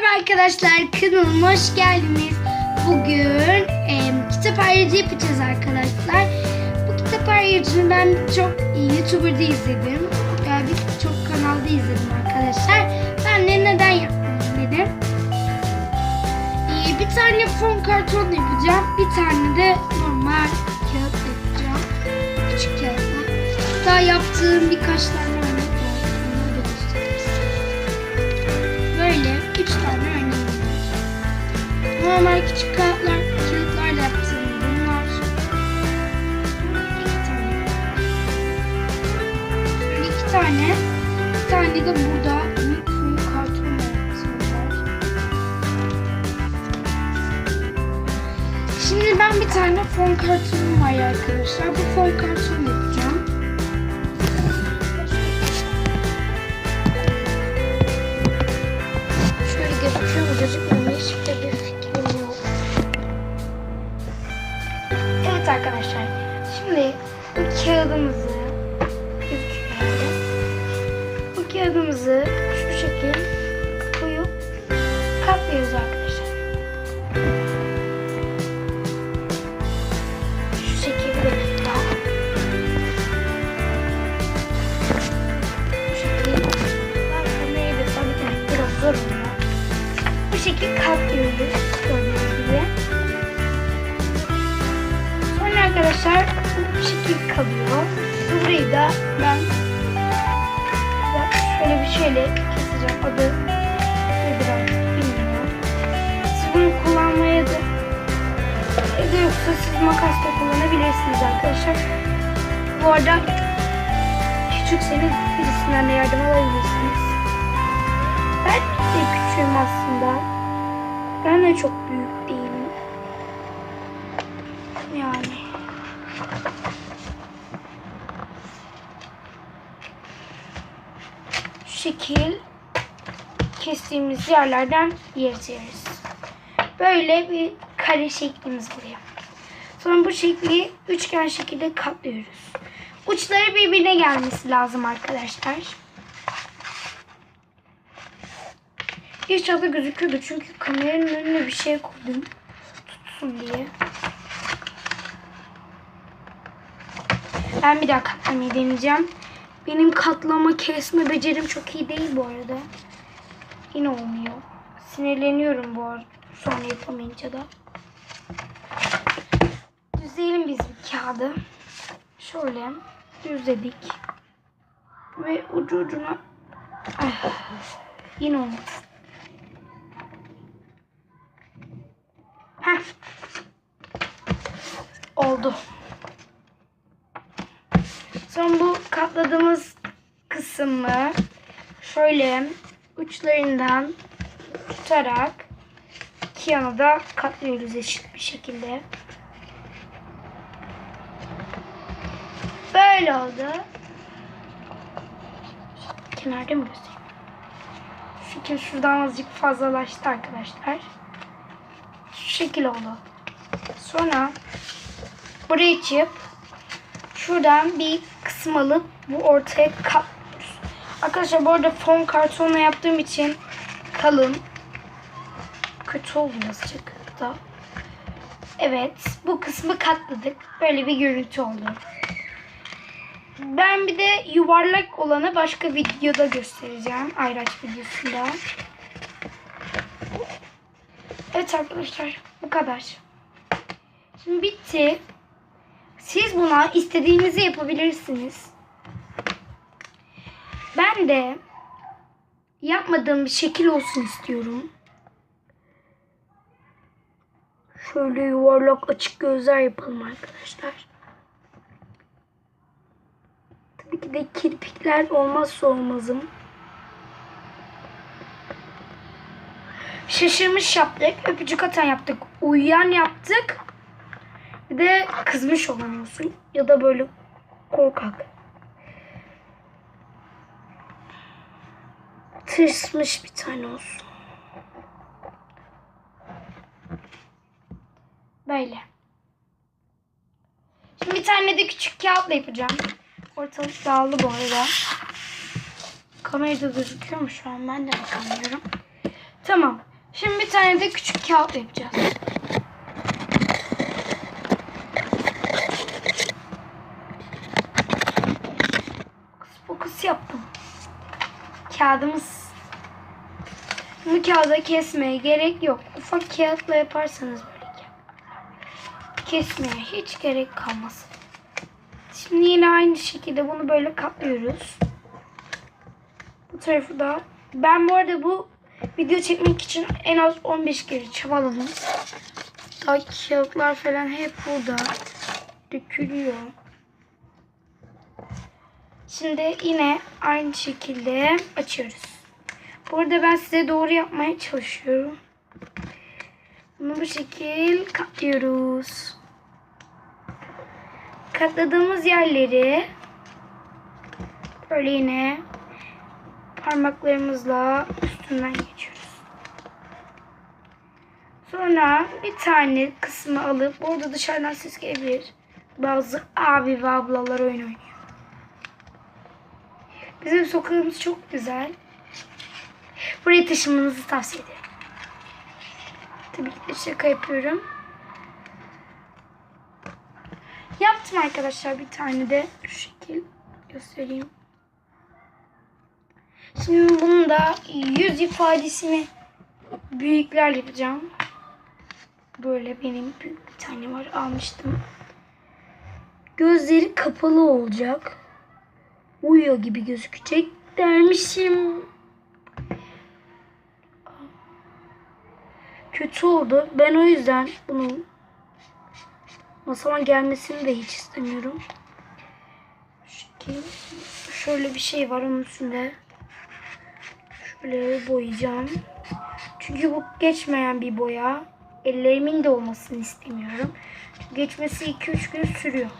Merhaba arkadaşlar kanalıma hoş geldiniz. Bugün em, kitap ayrıcı yapacağız arkadaşlar. Bu kitap ayrıcını ben çok YouTuber'da izledim. Yani birçok kanalda izledim arkadaşlar. Ben de neden yapmayayım dedim. Ee, bir tane fon karton yapacağım. Bir tane de normal kağıt yapacağım. Küçük kağıtla. Daha yaptığım birkaç tane iki tane. Bir tane de burada büyük büyük var. Şimdi ben bir tane fon kartonum var arkadaşlar. Bu fon kartonu kalıyor. Burayı da ben şöyle bir şeyle keseceğim. Adı nedir bilmiyorum. Siz bunu kullanmaya da ya yoksa siz makas da kullanabilirsiniz arkadaşlar. Bu arada küçükseniz birisinden de yardım alabilirsiniz. Ben de küçüğüm aslında. Ben de çok büyük değilim. Yani. Şu şekil kestiğimiz yerlerden yırtıyoruz. Böyle bir kare şeklimiz oluyor. Sonra bu şekli üçgen şekilde katlıyoruz. Uçları birbirine gelmesi lazım arkadaşlar. İnşallah gözüküyordu çünkü kameranın önüne bir şey koydum. Tutsun diye. Ben bir daha katlamayı deneyeceğim. Benim katlama kesme becerim çok iyi değil bu arada. Yine olmuyor. Sinirleniyorum bu arada. Sonra yapamayınca da. Düzleyelim biz bir kağıdı. Şöyle düzledik. Ve ucu ucuna Ah, yine olmadı. Heh. Oldu. Sonra bu katladığımız kısmı şöyle uçlarından tutarak iki yana da katlıyoruz eşit bir şekilde. Böyle oldu. Kenarda mı göstereyim? Şekil şuradan azıcık fazlalaştı arkadaşlar. Şu şekil oldu. Sonra buraya açıp şuradan bir kısım alıp bu ortaya katlıyoruz. Arkadaşlar bu arada fon kartonla yaptığım için kalın. Kötü oldu azıcık da. Evet bu kısmı katladık. Böyle bir görüntü oldu. Ben bir de yuvarlak olanı başka videoda göstereceğim. Ayraç videosunda. Evet arkadaşlar bu kadar. Şimdi bitti. Siz buna istediğinizi yapabilirsiniz. Ben de yapmadığım bir şekil olsun istiyorum. Şöyle yuvarlak açık gözler yapalım arkadaşlar. Tabii ki de kirpikler olmazsa olmazım. Şaşırmış yaptık. Öpücük atan yaptık. Uyuyan yaptık. Bir de kızmış olan olsun. Ya da böyle korkak. Tırsmış bir tane olsun. Böyle. Şimdi bir tane de küçük kağıtla yapacağım. Ortalık dağıldı bu arada. Kamerada gözüküyor mu şu an? Ben de bakamıyorum. Tamam. Şimdi bir tane de küçük kağıt yapacağız. Fokus fokus yaptım. Kağıdımız. Bu kağıda kesmeye gerek yok. Ufak kağıtla yaparsanız böyle. Kesmeye hiç gerek kalmaz. Şimdi yine aynı şekilde bunu böyle katlıyoruz. Bu tarafı da. Ben bu arada bu video çekmek için en az 15 kere çabaladım. Daha kağıtlar falan hep burada. Dökülüyor. Şimdi yine aynı şekilde açıyoruz. Burada ben size doğru yapmaya çalışıyorum. Bunu bu şekil katlıyoruz. Katladığımız yerleri böyle yine parmaklarımızla üstünden geçiyoruz. Sonra bir tane kısmı alıp orada dışarıdan ses gelebilir. Bazı abi ve ablalar oyun oynuyor. Bizim sokağımız çok güzel. Buraya taşınmanızı tavsiye ederim. Tabii ki şaka yapıyorum. Yaptım arkadaşlar bir tane de şu şekil göstereyim. Şimdi bunu da yüz ifadesini büyükler yapacağım. Böyle benim bir tane var almıştım. Gözleri kapalı olacak. Uyuyor gibi gözükecek dermişim. Kötü oldu. Ben o yüzden bunun masama gelmesini de hiç istemiyorum. Şekil. Şöyle bir şey var onun üstünde. Şöyle boyayacağım. Çünkü bu geçmeyen bir boya. Ellerimin de olmasını istemiyorum. Çünkü geçmesi 2-3 gün sürüyor.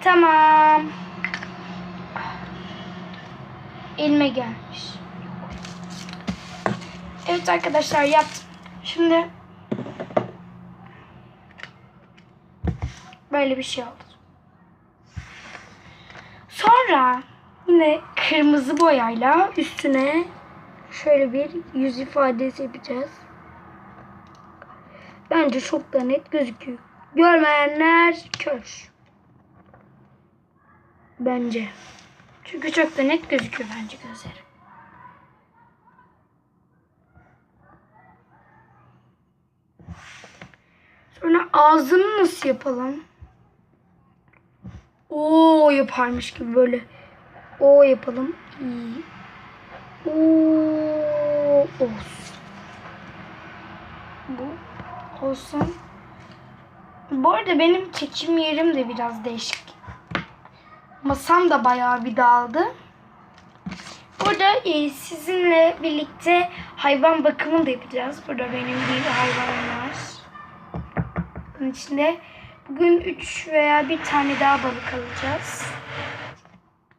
Tamam. Elime gelmiş. Evet arkadaşlar yaptım. Şimdi böyle bir şey oldu. Sonra yine kırmızı boyayla üstüne şöyle bir yüz ifadesi yapacağız. Bence çok da net gözüküyor. Görmeyenler kör. Bence. Çünkü çok da net gözüküyor bence gözleri. Sonra ağzını nasıl yapalım? O yaparmış gibi böyle. O yapalım. O olsun. Bu olsun. Bu arada benim çekim yerim de biraz değişik. Masam da bayağı bir dağıldı. Burada e, sizinle birlikte hayvan bakımı da yapacağız. Burada benim bir hayvanım var. Bunun içinde bugün 3 veya bir tane daha balık alacağız.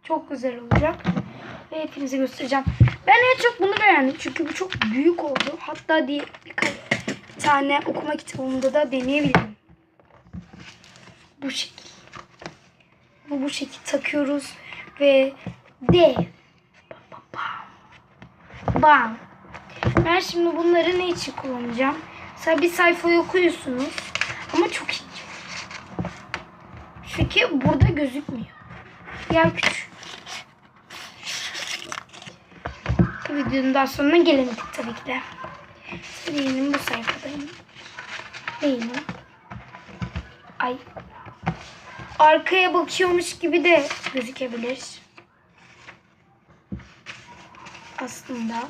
Çok güzel olacak. Ve hepinize göstereceğim. Ben en çok bunu beğendim. Çünkü bu çok büyük oldu. Hatta birkaç tane okuma kitabımda da deneyebilirim. Bu şekil. Bu bu şekil takıyoruz. Ve bam bam. Ben şimdi bunları ne için kullanacağım? Mesela bir sayfayı okuyorsunuz. Ama çok ince. Çünkü burada gözükmüyor. Diğer küçük. Bu videonun daha sonuna gelemedik tabii ki de. Diyelim bu sayfadayım. Değilim. Ay. Arkaya bakıyormuş gibi de gözükebilir. Aslında.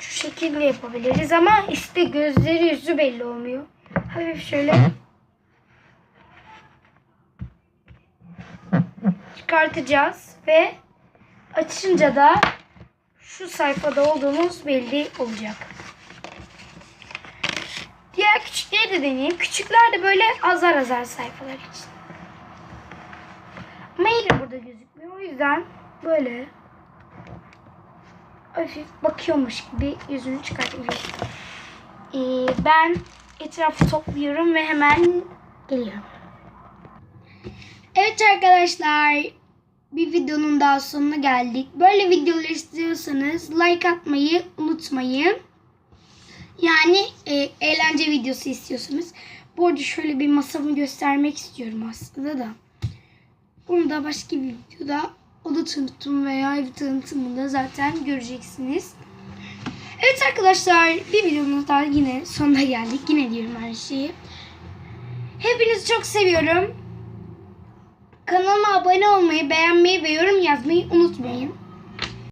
Şu şekilde yapabiliriz ama işte gözleri yüzü belli olmuyor. Hafif şöyle çıkartacağız ve açınca da şu sayfada olduğumuz belli olacak. Diğer küçükleri de deneyeyim. Küçükler de böyle azar azar sayfalar için. Yine burada gözükmüyor. O yüzden böyle hafif bakıyormuş gibi yüzünü çıkartabiliriz. Ee, ben etrafı topluyorum ve hemen geliyorum. Evet arkadaşlar bir videonun daha sonuna geldik. Böyle videolar istiyorsanız like atmayı unutmayın. Yani e, eğlence videosu istiyorsunuz. Bu arada şöyle bir masamı göstermek istiyorum aslında da. Bunu da başka bir videoda oda tanıtım veya ev tanıtımında zaten göreceksiniz. Evet arkadaşlar bir videonun daha yine sonuna geldik. Yine diyorum her şeyi. Hepinizi çok seviyorum. Kanalıma abone olmayı, beğenmeyi ve yorum yazmayı unutmayın.